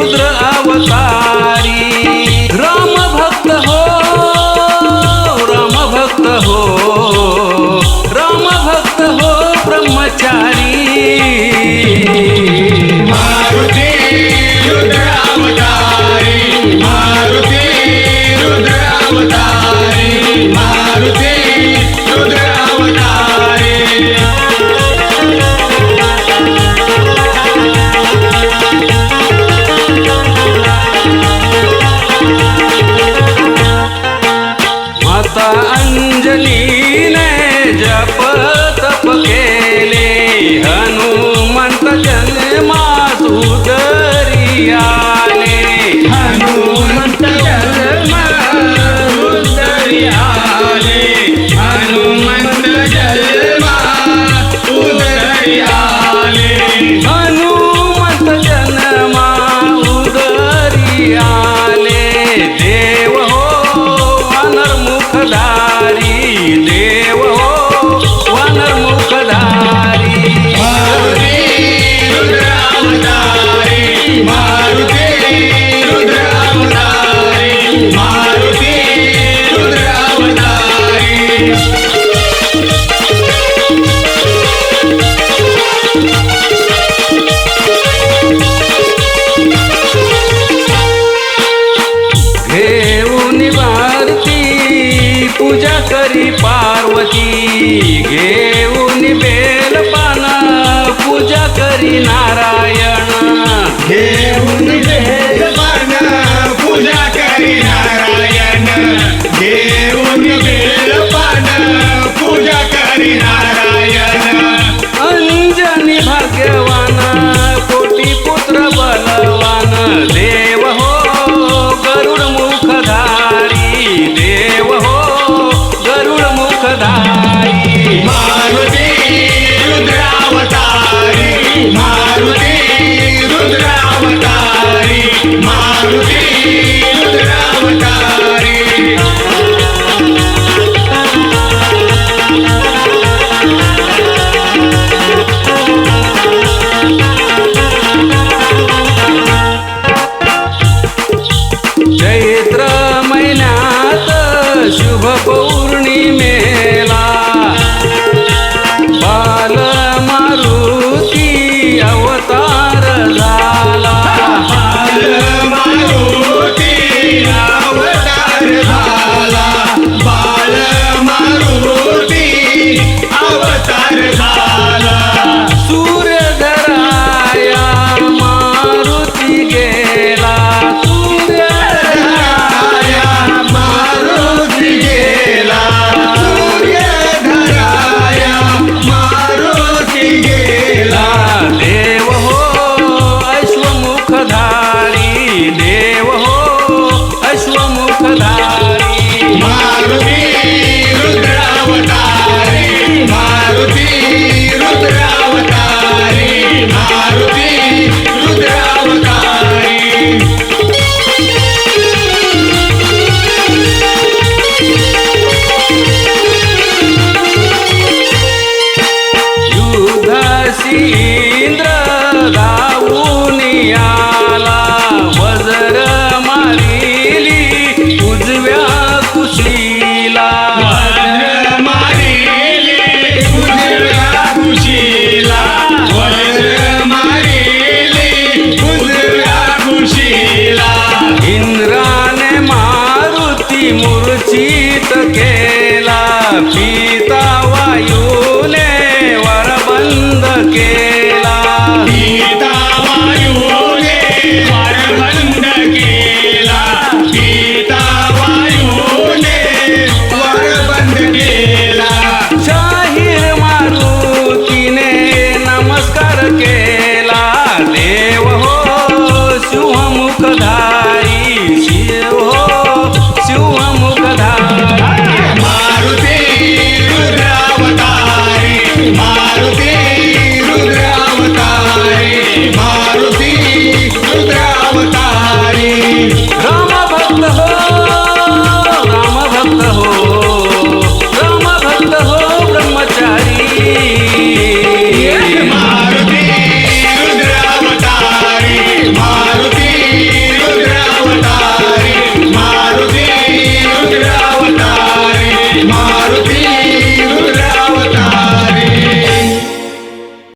रुद्र अवतारी। राम भक्त हो राम भक्त हो राम भक्त हो ब्रह्मचारी। आपके लिए धुनी भारती पूजा करी पार्वती. घेऊन बेलपाना पूजा करी नारायण. हे राम राम. केला पिता वायूने वरबंद केला.